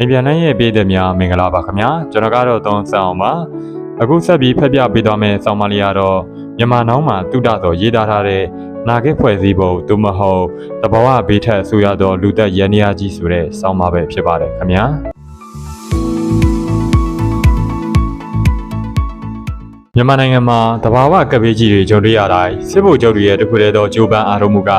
အိမ်ပြန်နိုင်ရဲ့ပြည်သက်များမင်္ဂလာပါခင်ဗျာကျွန်တော်ကတော့သုံးဆောင်ပါအခုဆက်ပြီးဖက်ပြပေးသွားမယ့်ဆောင်းပါးလေးကတော့မြန်မာနောင်မှာတုဒ္ဒသောရေးသားထားတဲ့နာဂစ်ဖွဲ့စည်းပုံသို့မဟုတ်တဘာဝဘေးထက်ဆိုရသောလူသက်ရန်ရာကြီးဆိုတဲ့ဆောင်းပါးပဲဖြစ်ပါတယ်ခင်ဗျာမြန်မာနိုင်ငံမှာတဘာဝကပ်ဘေးကြီးတွေကြုံတွေ့ရတိုင်းစစ်ဗိုလ်ချုပ်တွေရဲ့တခုတည်းသောဂျိုးပန်အားထုတ်မှုက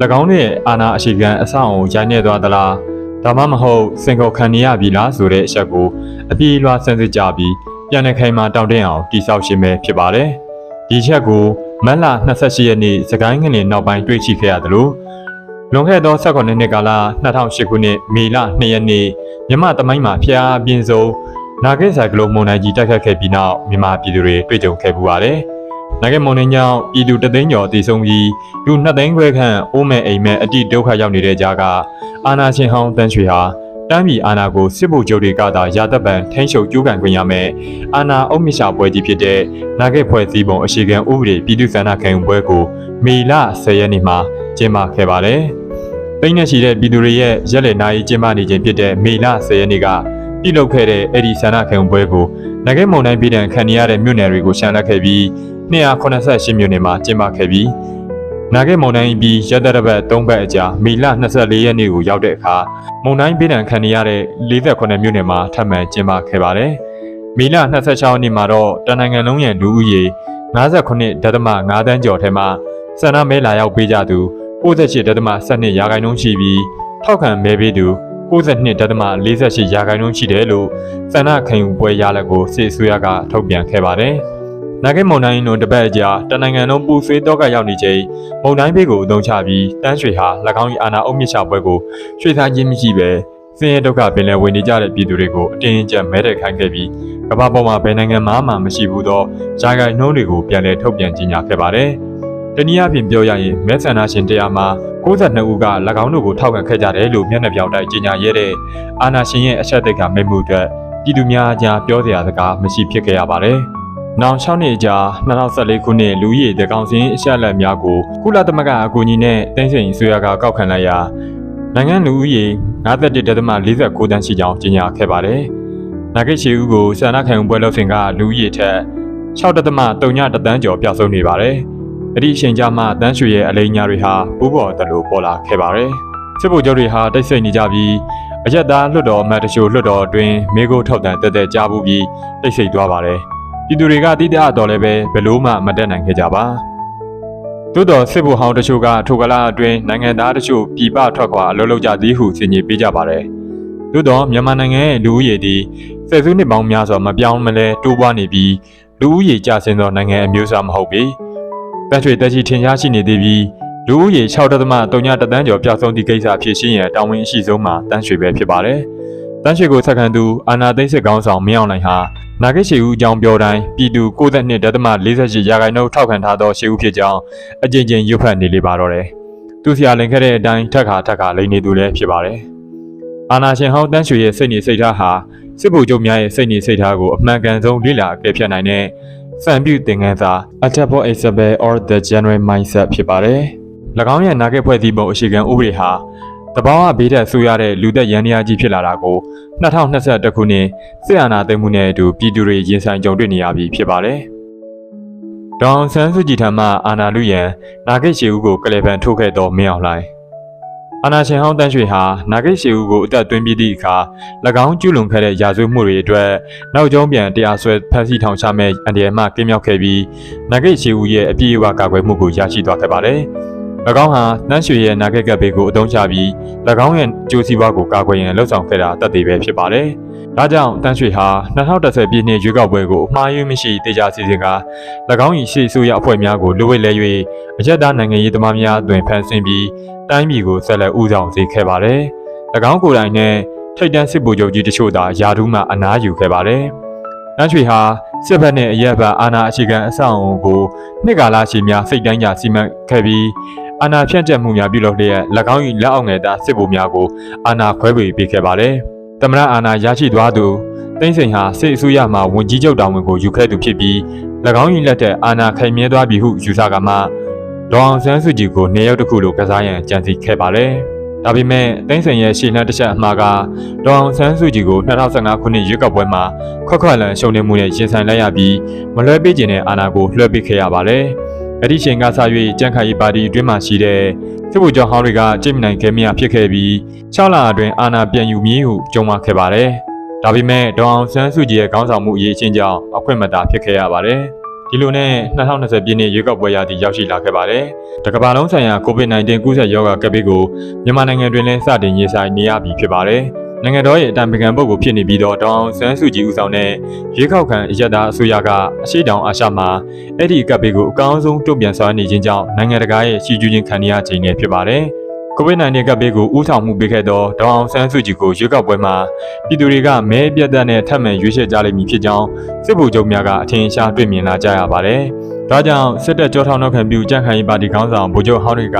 ၎င်းရဲ့အာဏာအရှိခံအဆောက်အုံရိုင်းနေသွားသလား ဒါမှမဟုတ်စင်ကောခံနေရပြီလားဆိုတဲ့အချက်ကိုအပြေးလွှားဆန်းစစ်ကြပြီးပြန်လည်ခိုင်မာတောင့်တင်းအောင်တိဆောက်ရှင်းပဲဖြစ်ပါတယ်။ဒီချက်ကိုမတ်လ28ရက်နေ့စကိုင်းငလင်နောက်ပိုင်းတွေ့ရှိခဲ့ရတယ်လို့လွန်ခဲ့သော18နှစ်ကာလ2008ခုနှစ်မေလ2ရက်နေ့မြမတမိုင်းမှာဖျားအပြင်းဆုံးနာဂိဆိုင်ကလုန်းမုန်တိုင်းကြီးတိုက်ခတ်ခဲ့ပြီးနောက်မြန်မာပြည်သူတွေတွေ့ကြုံခဲ့ပူပါတယ်။ နာဂိမုန်တိုင်းကြောင့်ပြည်သူတသိန်းကျော်တည်ဆုံပြီးလူ2သိန်းခွဲခန့်အိုးမဲ့အိမ်မဲ့အတိဒုက္ခရောက်နေတဲ့ကြားကအာနာရှင်ဟောင်းတန်းရွှေဟာတမ်းပြည်အာနာကိုစစ်ဗိုလ်ချုပ်တွေကသာရာသက်ပံထိန်းချုပ်ကျူးကန်ခွင့်ရမယ်အာနာအုပ်မြရှာပွဲကြီးဖြစ်တဲ့နာဂိတ်ဖွဲ့စည်းပုံအခြေခံဥပဒေပြည်သူ့ဆန္ဒခံယူပွဲကိုမေလ10ရက်နေ့မှာကျင်းပခဲ့ပါတယ်။ပိန်းနဲ့ရှိတဲ့ပြည်သူတွေရဲ့ရက်လက်နာရီကျင်းပနေခြင်းဖြစ်တဲ့မေလ10ရက်နေ့ကပြုလုပ်ခဲ့တဲ့အဲ့ဒီဆန္ဒခံယူပွဲကိုနာဂိတ်မုံတိုင်းပြည်တံခံရတဲ့မြို့နယ်တွေကိုရှမ်းလက်ခဲ့ပြီး 288မြို့နယ်မှာကျင်းပခဲ့ပြီးနာဂိတ်မုံတိုင်းပြီးရက်သက်တစ်ပတ်၃ပတ်အကြာမေလ24ရက်နေ့ကိုရောက်တဲ့အခါမုံတိုင်းပြည်တံခံရတဲ့48မြို့နယ်မှာထပ်မံကျင်းပခဲ့ပါတယ်။မေလ26ရက်နေ့မှာတော့တနင်္ဂနွေလုံးရဲ့လူဦးရေ59.5တန်းကျော်ထဲမှာစန္ဒမဲလာရောက်ပေးကြသူ68.12ရာခိုင်နှုန်းရှိပြီးထောက်ခံမဲပေးသူ92.48ရာခိုင်နှုန်းရှိတယ်လို့စန္ဒခံယူပွဲရလဒ်ကိုစစ်အစိုးရကထုတ်ပြန်ခဲ့ပါတယ်။ နာဂိတ်မုံတိုင်းတို့တပတ်အကြာတနိုင်ငံလုံးပူဆွေးတော့ကရောက်နေချိန်မုံတိုင်းဘေးကိုအုံချပြီးတန်းရွှေဟာ၎င်း၏အာနာအုပ်မြင့်ချပွဲကိုရွှေသားခြင်းမရှိပဲဆင်းရဲဒုက္ခပင်လယ်ဝင်နေကြတဲ့ပြည်သူတွေကိုအတင်းအကျပ်မဲတဲ့ခိုင်းခဲ့ပြီးကမ္ဘာပေါ်မှာဘယ်နိုင်ငံမှမှမရှိဘူးသောဂျာဂိုင်နှုံးတွေကိုပြန်လည်ထုတ်ပြန်ကြေညာခဲ့ပါတယ်။တနည်းအားဖြင့်ပြောရရင်မဲဆန္ဒရှင်တရားမှာ62ဦးက၎င်းတို့ကိုထောက်ခံခဲ့ကြတယ်လို့မျက်နှာပြောင်တိုက်ကြေညာရဲတဲ့အာနာရှင်ရဲ့အချက်အသက်ကမိမှုအတွက်ပြည်သူများအကြားပြောစရာစကားမရှိဖြစ်ခဲ့ရပါတယ်။ နောင်6နှစ်ကြာ2014ခုနှစ်လူကြီးရေတကောင်စင်းအချက်အလက်များကိုကုလသမဂ္ဂအကူအညီနဲ့တင်းစိန်ဆွေးရကကောက်ခံလိုက်ရာနိုင်ငံလူဦးရေ51.49တန်းရှိကြောင်းကြေညာခဲ့ပါတယ်။နာဂိတ်ရှိဦးကိုဆန္ဒခံယူပွဲလုပ်စဉ်ကလူဦးရေထက်6.3တန်းကျော်ပြောက်ဆုံးနေပါတယ်။အဲ့ဒီအချိန်ကြာမှတန်းရွှေရဲ့အလိညာတွေဟာပူးပေါ်တယ်လို့ပေါ်လာခဲ့ပါတယ်။စစ်ဗိုလ်ချုပ်တွေဟာတိတ်ဆိတ်နေကြပြီးအရက်သားလွတ်တော်အမတ်တချို့လွတ်တော်အတွင်းမိโกထောက်တန်တက်တက်ကြားပူပြီးတိတ်ဆိတ်သွားပါတယ်။ ပြည်သူတွေကတိတအတော်လည်းပဲဘယ်လို့မှမတက်နိုင်ခဲ့ကြပါသို့တော်စစ်ဗိုလ်ဟောင်းတချို့ကထိုကလာအတွင်းနိုင်ငံသားတချို့ပြည်ပထွက်ခွာအလုပ်လုပ်ကြသည်ဟုစီညီပေးကြပါတယ်သို့တော်မြန်မာနိုင်ငံရဲ့လူဦးရေသည်ဆယ်စုနှစ်ပေါင်းများစွာမပြောင်းမလဲတိုးပွားနေပြီးလူဦးရေကျဆင်းသောနိုင်ငံအမျိုးအစားမဟုတ်ပေတန်ချွေတက်ချီထင်ရှားရှိနေသေးပြီးလူဦးရေ6.3တန်းကျော်ပျောက်ဆုံးသည့်ကိစ္စဖြစ်ရှင်းရန်တာဝန်အရှိဆုံးမှာတန်းရွှေပဲဖြစ်ပါတယ် တန်းရွှေကိုဆက်ခံသူအာနာသိန်းစစ်ကောင်းဆောင်မင်းအောင်လှိုင်ဟာနာဂိတ်ရှိဦးအကြောင်းပြောတိုင်းပြည်သူ62.48ရာခိုင်နှုန်းထောက်ခံထားသောရှိဦးဖြစ်ကြောင်းအကြင်ကြင်ရွတ်ဖတ်နေလေပါတော့တယ်။သူစရာလင်ခဲ့တဲ့အတိုင်းထက်ခါထက်ခါလိန်နေသူလည်းဖြစ်ပါတယ်။အာနာရှင်ဟောင်းတန်းရွှေရဲ့စိတ်နေစိတ်ထားဟာစစ်ဗိုလ်ချုပ်များရဲ့စိတ်နေစိတ်ထားကိုအမှန်ကန်ဆုံးလေ့လာအကဲဖြတ်နိုင်တဲ့စံပြုသင်ခန်းစာ Adaptable Example or the General Mindset ဖြစ်ပါတယ်။၎င်းရဲ့နာဂိတ်ဖွဲ့စည်းပုံအရှိခံဥပဒေဟာ တဘာဝဘေးတက်ဆူရတဲ့လူသက်ရန်ရာကြီးဖြစ်လာတာကို2021ခုနှစ်စစ်အာဏာသိမ်းမှုနဲ့အတူပြည်သူတွေရင်ဆိုင်ကြုံတွေ့နေရပြီဖြစ်ပါတယ်။ဒေါန်ဆန်းစုကြည်ထံမှအာဏာလူရန်နာဂိတ်ရှေဦးကိုကလေပန်ထုတ်ခဲ့သောမင်းအောင်လှိုင်အာဏာရှင်ဟောင်းတန်းရွှေဟာနာဂိတ်ရှေဦးကိုအသက်သွင်းပြီးသည့်အခါ၎င်းကျူးလွန်ခဲ့တဲ့ရာဇဝတ်မှုတွေအတွက်နောက်ကျောင်းပြန်တရားစွဲဖမ်းဆီးထောင်ချမဲ့အန်ဒီယမ်မှကင်းမြောက်ခဲ့ပြီးနာဂိတ်ရှေဦးရဲ့အပြည့်အဝကာကွယ်မှုကိုရရှိသွားခဲ့ပါတယ်။၎ င်းဟာနှမ်းရွှေရဲ့နာဂက်ကပ်ဘေးကိုအသုံးချပြီး၎င်းရဲ့ကြိုးစည်းပွားကိုကာကွယ်ရန်လှုံ့ဆော်ခဲ့တာတတ်သေးပဲဖြစ်ပါတယ်။ဒါကြောင့်တန်းရွှေဟာ2010ပြည့်နှစ်ရွေးကောက်ပွဲကိုအမှားယွင်းမရှိတေချာစီစဉ်က၎င်း၏ရှေ့ဆိုရအဖွဲ့များကိုလူဝိတ်လဲ၍အရက်သားနိုင်ငံရေးသမားများအတွင်ဖန်ဆင်းပြီးတိုင်းပြည်ကိုဆက်လက်ဦးဆောင်စေခဲ့ပါတယ်။၎င်းကိုယ်တိုင်နဲ့ထိတ်တန်းစစ်ဗိုလ်ချုပ်ကြီးတချို့သာယာထူးမှအနားယူခဲ့ပါတယ်။တန်းရွှေဟာစစ်ဘက်နဲ့အရက်ဘက်အာဏာအခြေခံအဆောက်အအုံကိုနှစ်ကာလရှိများစိတ်တိုင်းကြစီမံခဲ့ပြီး အာဏာဖြန့်ကျက်မှုများပြုလုပ်လျက်၎င်း၏လက်အောက်ငယ်သားစစ်ဗိုလ်များကိုအာဏာခွဲဝေပေးခဲ့ပါတယ်။သမရအာဏာရရှိသွားသူတိမ့်စိန်ဟာစစ်အစိုးရမှဝန်ကြီးချုပ်တာဝန်ကိုယူခဲ့သူဖြစ်ပြီး၎င်း၏လက်ထက်အာဏာခိုင်မြဲသွားပြီဟုယူဆကမှဒေါအောင်ဆန်းစုကြည်ကိုနေရောက်တစ်ခုလိုကစားရန်ကြံစည်ခဲ့ပါတယ်။ဒါပေမဲ့တိုင်းဆိုင်ရဲ့ရှေ့လှမ်းတစ်ချက်အမှားကဒေါအောင်ဆန်းစုကြည်ကို2015ခုနှစ်ရွေးကောက်ပွဲမှာခွက်ခွက်လန်ရှုံနေမှုနဲ့ရင်ဆိုင်လိုက်ရပြီးမလွှဲပေးခြင်းနဲ့အာဏာကိုလွှဲပေးခဲ့ရပါတယ်။ အဲ့ဒီချိန်ကစ၍ကြံ့ခိုင်ရေးပါတီအတွင်းမှာရှိတဲ့စစ်ဗိုလ်ချုပ်ဟောင်းတွေကကြိတ်မနိုင်ခဲ့မြဖြစ်ခဲ့ပြီး6လအတွင်းအာဏာပြန်ယူမည်ဟုကြုံဝါခဲ့ပါတယ်။ဒါပေမဲ့ဒေါအောင်ဆန်းစုကြည်ရဲ့ခေါင်းဆောင်မှုအရေးချင်းကြောင့်အခွင့်မသာဖြစ်ခဲ့ရပါတယ်။ဒီလိုနဲ့2020ပြည့်နှစ်ရွေးကောက်ပွဲရာသီရောက်ရှိလာခဲ့ပါတယ်။တကမ္ဘာလုံးဆိုင်ရာ COVID-19 ကူးစက်ရောဂါကပ်ဘေးကိုမြန်မာနိုင်ငံတွင်လည်းစတင်ရေးဆိုင်နေရပြီဖြစ်ပါတယ်။ နိုင်ငံတော်ရဲ့အတံပကံပုတ်ကိုဖြစ်နေပြီးတော့တောင်ဆန်းစုကြည်ဦးဆောင်တဲ့ရွေးကောက်ခံအရက်သားအစိုးရကအရှိတောင်အာရှမှာအဲ့ဒီကပ်ဘေးကိုအကောင်းဆုံးတုံ့ပြန်ဆောင်နေခြင်းကြောင့်နိုင်ငံတကာရဲ့ရှီကျူးခြင်းခံရခြင်းနဲ့ဖြစ်ပါတယ်။ COVID-19 ကပ်ဘေးကိုဥဆောင်မှုပေးခဲ့သောဒေါအောင်ဆန်းစုကြည်ကိုရွေးကောက်ပွဲမှာပြည်သူတွေကမဲပြတ်သက်နဲ့ထပ်မံရွေးချယ်ကြလိမ့်မည်ဖြစ်ကြောင်းစစ်ဗိုလ်ချုပ်များကအထင်ရှားတွေ့မြင်လာကြရပါတယ်။ဒါကြောင့်စစ်တပ်ကြောထောက်နောက်ခံပြုကြံ့ခိုင်ရေးပါတီခေါင်းဆောင်ဗိုလ်ချုပ်ဟောင်းတွေက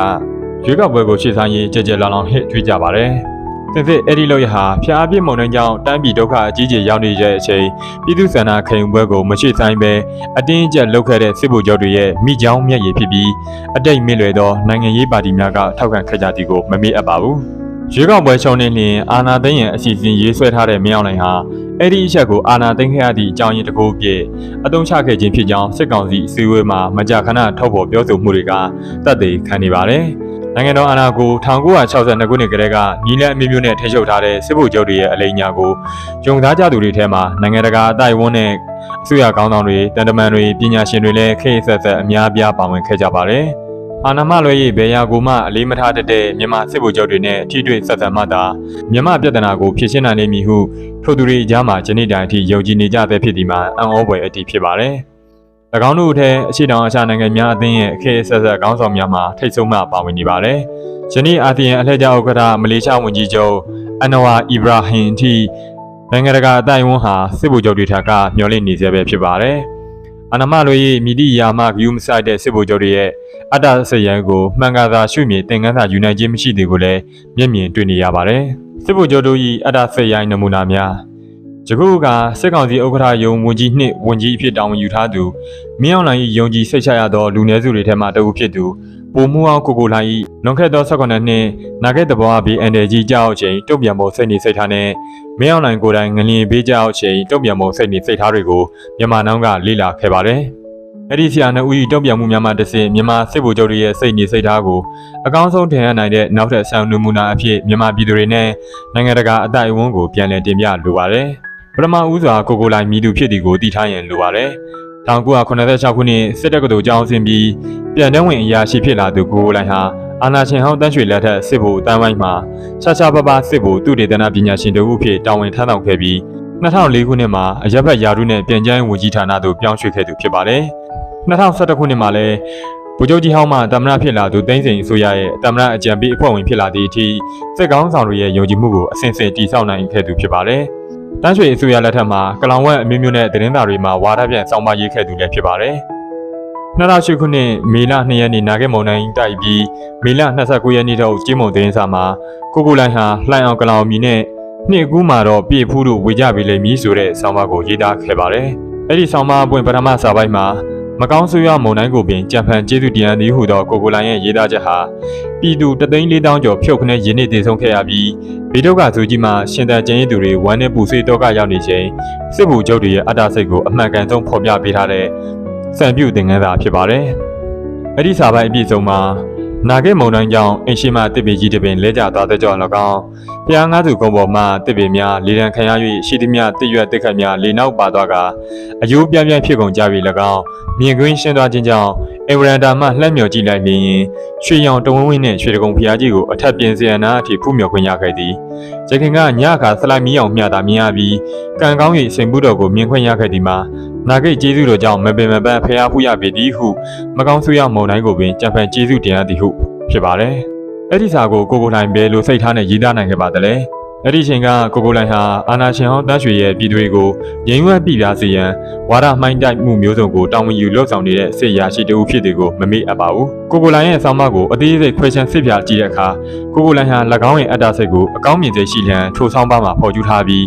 ရွေးကောက်ပွဲကိုရှေ့ဆိုင်ရေးကြကြလောင်လောင်ဟစ်ထွေးကြပါတယ်။ စစ်စစ်အဲ့ဒီလို့ရဟာဖျားပြစ်မုံနှင်းကြောင့်တန်းပြည်ဒုက္ခအကြီးကြီးရောက်နေတဲ့အချိန်ပြည်သူ့ဆန္ဒခံယူပွဲကိုမရှိဆိုင်ပဲအတင်းအကျပ်လုပ်ခဲ့တဲ့စစ်ဗိုလ်ချုပ်တွေရဲ့မိကြောင်းမျက်ရည်ဖြစ်ပြီးအတိတ်မင်းလွယ်သောနိုင်ငံရေးပါတီများကထောက်ခံခဲ့ကြသည်ကိုမမေ့အပ်ပါဘူး။ရွေးကောက်ပွဲချုံနေလျင်အာနာသိန်းရဲ့အစီအစဉ်ရေးဆွဲထားတဲ့မြောင်းလိုင်ဟာအဲ့ဒီအချက်ကိုအာနာသိန်းခဲ့ရသည့်အကြောင်းရင်းတစ်ခုအဖြစ်အသုံးချခဲ့ခြင်းဖြစ်ကြောင်းစစ်ကောင်စီအစည်းအဝေးမှာမကြာခဏထုတ်ဖော်ပြောဆိုမှုတွေကတတ်သိခံနေပါတယ်။ နိုင်ငံတော်အာဏာကို1962ခုနှစ်ကတည်းကညီလက်အမျိုးမျိုးနဲ့ထိချုပ်ထားတဲ့စစ်ဗိုလ်ချုပ်တွေရဲ့အလိညာကိုယုံသားကြသူတွေထဲမှာနိုင်ငံတကာအတိုင်းဝန်းနဲ့အစိုးရကောင်းဆောင်တွေတန်တမန်တွေပညာရှင်တွေလည်းခေတ်ဆက်ဆက်အများပြားပါဝင်ခဲ့ကြပါတယ်။အာဏာမလွဲရေးဘယ်ရာကိုမှအလေးမထားတတ်တဲ့မြန်မာစစ်ဗိုလ်ချုပ်တွေနဲ့ထိတွေ့ဆက်ဆံမှသာမြန်မာပြည်ထနာကိုဖြည့်ရှင်းနိုင်လိမ့်မည်ဟုထိုသူတွေအကြားမှာယနေ့တိုင်အထိယုံကြည်နေကြတဲ့ဖြစ်ဒီမှာအံ့ဩဖွယ်အတည်ဖြစ်ပါတယ်။၎ င်းတို့အထက်အရှိတောင်အရှနိုင်ငံများအသင်းရဲ့အခေတ်ဆက်ဆက်ခေါင်းဆောင်များမှထိတ်ဆုံးမှပါဝင်နေပါတယ်။ယနေ့အာဆီယံအလှည့်ကျဥက္ကဋ္ဌမလေးရှားဝန်ကြီးချုပ်အန်နဝါအီဘရာဟင်တီနိုင်ငံတကာအတိုင်းအဝန်ဟာစစ်ဗိုလ်ချုပ်တွေထံကမျှော်လင့်နေစေပဲဖြစ်ပါတယ်။အနမလွေရဲ့မြည်တိယာမဂယူမဆိုင်တဲ့စစ်ဗိုလ်ချုပ်တွေရဲ့အတ္တစရန်ကိုမှန်ကန်စွာရွှေ့မြေသင်ခန်းစာယူနိုင်ခြင်းမရှိသေးကိုလည်းမျက်မြင်တွေ့နေရပါတယ်။စစ်ဗိုလ်ချုပ်တို့၏အတ္တစရိုင်းနမူနာများ ယခုကစစ်ကောင်စီဥက္ကဋ္ဌယုံဝန်ကြီးနှင့်ဝန်ကြီးအဖြစ်တာဝန်ယူထားသူမင်းအောင်လှိုင်၏ယုံကြည်စိတ်ချရသောလူနည်းစုတွေထဲမှတအုပ်ဖြစ်သူပုံမှုအောင်ကိုကိုလှိုင်၏လွန်ခဲ့သော18နှစ်နာခဲ့တဘောအပြီးအန်တယ်ကြီးကြောက်ချိန်တုံ့ပြန်ဖို့စိတ်နေစိတ်ထားနဲ့မင်းအောင်လှိုင်ကိုယ်တိုင်ငလျင်ပေးကြောက်ချိန်တုံ့ပြန်ဖို့စိတ်နေစိတ်ထားတွေကိုမြန်မာနောင်ကလေ့လာခဲ့ပါတယ်။အဲ့ဒီဆရာနှုတ်ဤတုံ့ပြန်မှုများမှတစ်ဆင့်မြန်မာစစ်ဗိုလ်ချုပ်တွေရဲ့စိတ်နေစိတ်ထားကိုအကောင်းဆုံးထင်ရနိုင်တဲ့နောက်ထပ်ဆောင်နမှုနာအဖြစ်မြန်မာပြည်သူတွေနဲ့နိုင်ငံတကာအတိုင်းအဝန်းကိုပြန်လည်တင်ပြလိုပါတယ်။ ပထမဦးစွာကိုကိုလိုင်မီသူဖြစ်သည်ကိုသိထားရင်လိုပါတယ်။1986ခုနှစ်စစ်တပ်ကတော်ကြောင်းဆင်းပြီးပြန်တန်းဝင်အရာရှိဖြစ်လာသူကိုကိုလိုင်ဟာအာနာရှင်ဟောင်းတန်းရွှေလက်ထက်စစ်ဗိုလ်တန်းဝိုင်းမှာခြားခြားပပစစ်ဗိုလ်သူတေသနာပညာရှင်တို့အဖြစ်တာဝန်ထမ်းဆောင်ခဲ့ပြီး2004ခုနှစ်မှာအရက်ဘတ်ယာရုနဲ့ပြန်ကျန်းဝန်ကြီးဌာနသို့ပြောင်းရွှေ့ခဲ့သူဖြစ်ပါတယ်။2011ခုနှစ်မှာလည်းဗိုလ်ချုပ်ကြီးဟောင်းမှတမရဖြစ်လာသူတိုင်းစိန်အစိုးရရဲ့တမရအကြံပေးအဖွဲ့ဝင်ဖြစ်လာသည့်အထိစစ်ကောင်းဆောင်တွေရဲ့ယုံကြည်မှုကိုအစဉ်အဆက်တည်ဆောက်နိုင်ခဲ့သူဖြစ်ပါတယ်။ တန်းရွှေအစိုးရလက်ထက်မှာကလောင်ဝက်အမျိုးမျိုးနဲ့သတင်းစာတွေမှာဝါဒပြန်စောင်းပါရေးခဲ့သူလည်းဖြစ်ပါတယ်။2008ခုနှစ်မေလ2ရက်နေ့နာဂက်မုံတိုင်းတိုက်ပြီးမေလ29ရက်နေ့တော့ကျင်းမုံသတင်းစာမှာကိုကိုလိုင်ဟာလှိုင်အောင်ကလောင်မီနဲ့နှစ်ကူးမှာတော့ပြေဖူးတို့ဝေကြပေးလိမ့်မည်ဆိုတဲ့ဆောင်းပါးကိုရေးသားခဲ့ပါတယ်။အဲ့ဒီဆောင်းပါးပွင့်ပထမစာပိုက်မှာ မကောင်းဆိုးရမုံတိုင်းကိုပင်ကြံဖန်ကျေးဇူးတရားသည်ဟုသောကိုကိုလိုင်ရဲ့ရေးသားချက်ဟာပြည်သူတသိန်း၄တောင်းကျော်ဖြုတ်ခနဲ့ရင်းနှီးတည်ဆုံခဲ့ရပြီးဘေးဒုက္ခဆိုကြီးမှာရှင်သန်ကျင်းရည်သူတွေဝမ်းနဲ့ပူဆွေးတော့ကရောက်နေချိန်စစ်ဗိုလ်ချုပ်တွေရဲ့အတ္တစိတ်ကိုအမှန်ကန်ဆုံးဖော်ပြပေးထားတဲ့စံပြုသင်ခန်းစာဖြစ်ပါတယ်။အဲ့ဒီစာပိုက်အပြည့်စုံမှာ နာဂေမုံတိုင်းကြောင့်အင်ရှိမတစ်ပေကြီးတစ်ပင်လဲကျသွားတဲ့ကြောင့်၎င်းဖျားငါးသူကုန်းပေါ်မှတစ်ပေများလေတံခံရ၍ရှိသည်များတစ်ရွက်တစ်ခတ်များလေနောက်ပါသွားကအယိုးပြန့်ပြန့်ဖြစ်ကုန်ကြပြီ၎င်းမြင်ကွင်းရှင်းသွားခြင်းကြောင့်အင်ဝရန်တာမှလှမ်းမြော်ကြည့်လိုက်လျင်ရွှေရောင်တဝင်းဝင်းနှင့်ရွှေတကုံဖျားကြီးကိုအထက်ပြင်စရနာအထိဖူးမြော်ခွင့်ရခဲ့သည်ရခင်ကညအခါဆလိုက်မီးအောင်မျှတာမြင်ရပြီးကံကောင်း၍စိန်မှုတော်ကိုမြင်ခွင့်ရခဲ့သည်မှာ နာဂိတ်ကျေးဇူးတော်ကြောင့်မပင်မပန်းဖျားဖူးရပေသည်ဟုမကောင်းဆိုးရမုံတိုင်းကိုပင်ကြံဖန်ကျေးဇူးတင်ရသည်ဟုဖြစ်ပါတယ်။အဲ့ဒီစာကိုကိုကိုနိုင်ပဲလို့စိတ်ထားနဲ့ရေးသားနိုင်ခဲ့ပါတယ်လေ။အဲ့ဒီချိန်ကကိုကိုနိုင်ဟာအာနာရှင်ဟောင်းတန်းရွှေရဲ့ပြည်သူတွေကိုငြိမ်းဝဲပြည်ပြစေရန်ဝါဒမှိုင်းတိုက်မှုမျိုးစုံကိုတာဝန်ယူလှုပ်ဆောင်နေတဲ့စစ်ရာရှိတဦးဖြစ်တဲ့ကိုမမေ့အပ်ပါဘူး။ကိုကိုလိုင်ရဲ့ဆောင်းမကိုအသေးစိတ်ခွဲချမ်းစစ်ပြကြည့်တဲ့အခါကိုကိုလိုင်ဟာ၎င်းရဲ့အတ္တစိတ်ကိုအကောင်းမြင်စိတ်ရှိလျံထိုဆောင်းပါမှာဖော်ကျူးထားပြီး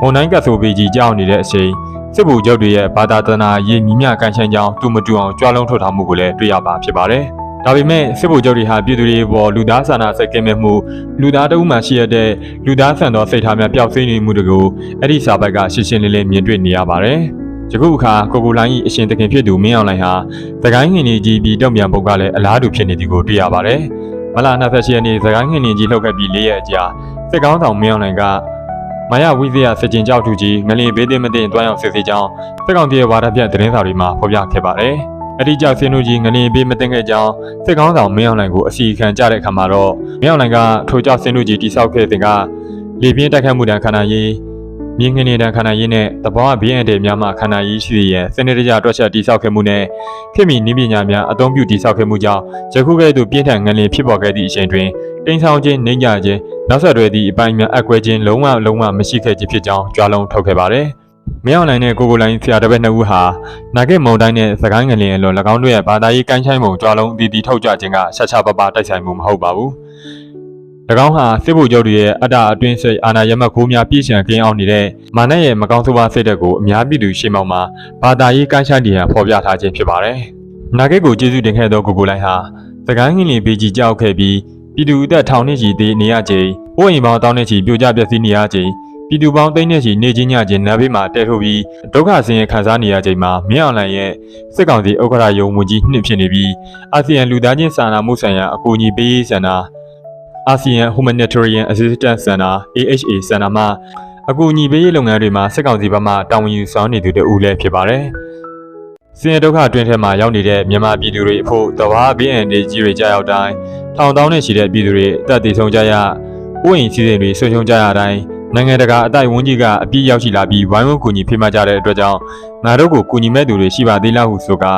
မွန်တိုင်းကဆိုပေကြီးကြောက်နေတဲ့အချိန်စစ်ဗိုလ်ချုပ်တွေရဲ့ဘာသာတနာရေးမြမြကန်ချမ်းကြောင်းတူမတူအောင်ကြွားလုံးထုတ်ထားမှုကိုလည်းတွေ့ရပါဖြစ်ပါတယ်။ဒါပေမဲ့စစ်ဗိုလ်ချုပ်တွေဟာပြည်သူတွေပေါ်လူသားစာနာစိတ်ကင်းမဲ့မှုလူသားတအုပ်မှရှိရတဲ့လူသားဆန်သောစိတ်ထားများပျောက်သိမ်းနေမှုတွေကိုအဲ့ဒီစာပိုက်ကရှင်းရှင်းလင်းလင်းမြင်တွေ့နေရပါတယ်။ယခုအခါကိုကိုလိုင်း၏အရှင်သခင်ဖြစ်သူမင်းအောင်လှိုင်ဟာသကိုင်းငင်ကြီးပြီးတုံ့ပြန်ပုံကလည်းအလားတူဖြစ်နေသည်ကိုတွေ့ရပါတယ်။မလာ28ရက်နေ့သကိုင်းငင်ကြီးလှုပ်ခဲ့ပြီး၄ရက်အကြာစစ်ကောင်းဆောင်မင်းအောင်လှိုင်က မာယဝိဇ္ဇာစစ်ကျင်ကြောက်သူကြီးငလင်ဘေးသိမသိတွန်းအောင်စစ်စစ်ကြောင်းစစ်ကောင်တီရဲ့ဝါဒပြသတင်းစာတွေမှာဖော်ပြခဲ့ပါတယ်။အတိအကျဆင်းတို့ကြီးငလင်ဘေးမသိခဲ့ကြောင်းစစ်ကောင်းဆောင်မင်းအောင်လှိုင်ကိုအစီအခံကြတဲ့အခါမှာတော့မင်းအောင်လှိုင်ကထိုကြောက်ဆင်းတို့ကြီးတိဆောက်ခဲ့တဲ့ကလေပြင်းတိုက်ခတ်မှုတန်ခန္ဓာရေး မြင်းငင်းနေတဲ့ခန္ဓာရင်းနဲ့တဘောဘေးအန္တရာယ်များမှခန္ဓာရည်ရှိရန်စနစ်တကျတွက်ချက်တိဆောက်ခဲ့မှုနဲ့ခေတ်မီနည်းပညာများအသုံးပြုတိဆောက်ခဲ့မှုကြောင့်ယခုကဲ့သို့ပြင်းထန်ငလင်ဖြစ်ပေါ်ခဲ့သည့်အချိန်တွင်တိမ်ဆောင်ခြင်းနှိမ့်ကြခြင်းနောက်ဆက်တွဲသည့်အပိုင်းများအကွဲခြင်းလုံးဝလုံးဝမရှိခဲ့ခြင်းဖြစ်ကြောင်းကြွားလုံးထုတ်ခဲ့ပါတယ်။မင်းအောင်လိုင်နဲ့ကိုကိုလိုင်ဆရာတပည့်နှစ်ဦးဟာနာဂစ်မုံတိုင်းနဲ့စကိုင်းငလင်အလွန်၎င်းတို့ရဲ့ဘာသာရေးကိုင်းချိုင်းပုံကြွားလုံးအသီးသီးထုတ်ကြခြင်းကဆက်ချပပတိုက်ဆိုင်မှုမဟုတ်ပါဘူး။၎ င်းဟာစစ်ဗိုလ်ချုပ်တွေရဲ့အတ္တအတွင်းစိတ်အာဏာရမတ်ခိုးများပြည့်စုံကင်းအောင်နေတဲ့မာနရဲ့မကောင်းဆိုးဝါးစိတ်ဓာတ်ကိုအများပြည်သူရှေ့မှောက်မှာဘာသာရေးကိုင်းချိုင်းတည်ဟန်ဖော်ပြထားခြင်းဖြစ်ပါတယ်။နာဂစ်ကိုကျေးဇူးတင်ခဲ့သောကိုကိုလိုင်ဟာစကိုင်းငလင်ပေးကြီးကြောက်ခဲ့ပြီးပြည်သူအသက်ထောင်နှစ်ချီသေးနေရချိန်အိုးအိမ်ပေါင်းတောင်းနှစ်ချီပြိုကျပျက်စီးနေရချိန်ပြည်သူပေါင်းသိန်းနဲ့ချီနေချင်းညချင်းနားဘေးမှာတဲထုတ်ပြီးဒုက္ခဆင်းရဲခံစားနေရချိန်မှာမင်းအောင်လှိုင်ရဲ့စစ်ကောင်စီဥက္ကဋ္ဌယုံဝင်ကြီးနှစ်ဖြစ်နေပြီးအာဆီယံလူသားချင်းစာနာမှုဆိုင်ရာအကူအညီပေးရေးစင်တာ ASEAN Humanitarian Assistance Center AHA Center မှာအကူအညီပေးရေးလုပ်ငန်းတွေမှာစစ်ကောင်စီဘက်မှတာဝန်ယူဆောင်နေသူတဦးလည်းဖြစ်ပါတယ်။စင်ရဒုက္ခအတွင်းထဲမှာရောက်နေတဲ့မြန်မာပြည်သူတွေအဖို့တဘာဘေးအန္တရာယ်ကြီးတွေကြောက်ရောက်တိုင်းထောင်တောင်းနဲ့ရှိတဲ့ပြည်သူတွေအသက်သေဆုံးကြရဥယျာဉ်စီစဉ်တွေဆွရှုံကြရတိုင်းနိုင်ငံတကာအတိုက်ဝန်းကြီးကအပြည့်ရောက်ရှိလာပြီးဝိုင်းဝန်းကူညီဖေးမှကြတဲ့အတွက်ကြောင့်ငါတို့ကိုကူညီမဲ့သူတွေရှိပါသေးလားဟုဆိုကာ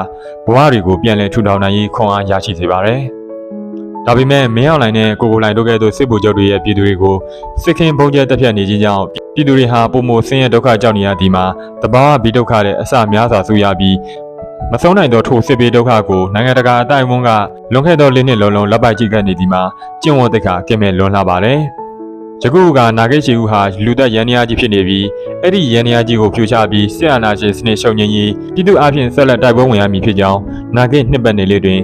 ဘဝတွေကိုပြန်လည်ထူထောင်နိုင်ရေးခွန်အားရရှိစေပါတယ်။ ဒါပေမဲ့မင်းအောင်လှိုင်နဲ့ကိုကိုလှိုင်တို့ကဲ့သို့စစ်ဗိုလ်ချုပ်တွေရဲ့ပြည်သူတွေကိုစစ်ခင်းပုံကျဲတက်ဖြတ်နေခြင်းကြောင့်ပြည်သူတွေဟာပုံမဆင်းရဲဒုက္ခကြောက်နေရသည်မှာတဘာဝဘီဒုက္ခတဲ့အစများစွာဆူရပြီးမဆုံးနိုင်သောထိုစစ်ဘေးဒုက္ခကိုနိုင်ငံတကာအတိုင်းအဝန်ကလွန်ခဲ့သောလေးနှစ်လုံးလုံးလက်ပိုက်ကြည့်ခဲ့နေသည်မှာကျင့်ဝတ်သိက္ခာကင်းမဲ့လွန်လှပါတယ်။ယခုကနာဂိတ်ချီဦးဟာလူသက်ရန်ရာကြီးဖြစ်နေပြီးအဲ့ဒီရန်ရာကြီးကိုဖြိုချပြီးစစ်အာဏာရှင်စနစ်ရှုံငင်းရေးပြည်သူအပြင်ဆက်လက်တိုက်ပွဲဝင်ရမည်ဖြစ်ကြောင်းနာဂိတ်နှစ်ပတ်နေလေးတွင်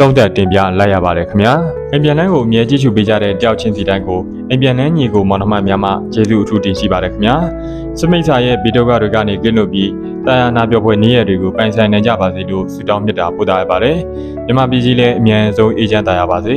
တုံးသက်တင်ပြလိုက်ရပါတယ်ခင်ဗျာအိမ်ပြန်လန်းကိုအမြဲကြည့်ရှုပေးကြတဲ့တယောက်ချင်းစီတိုင်းကိုအိမ်ပြန်လန်းညီကိုမောင်နှမများမှကျေးဇူးအထူးတင်ရှိပါတယ်ခင်ဗျာစမိတ်စာရဲ့ဗီဒီယိုကတွေကနေကင်းလို့ပြီးတာယာနာပြောပွဲနေ့ရက်တွေကိုပိုင်ဆိုင်နိုင်ကြပါစေလို့ဆုတောင်းမေတ္တာပို့သရပါတယ်မြမပြည်ကြီးလည်းအမြန်ဆုံးအေဂျင့်တာရပါစေ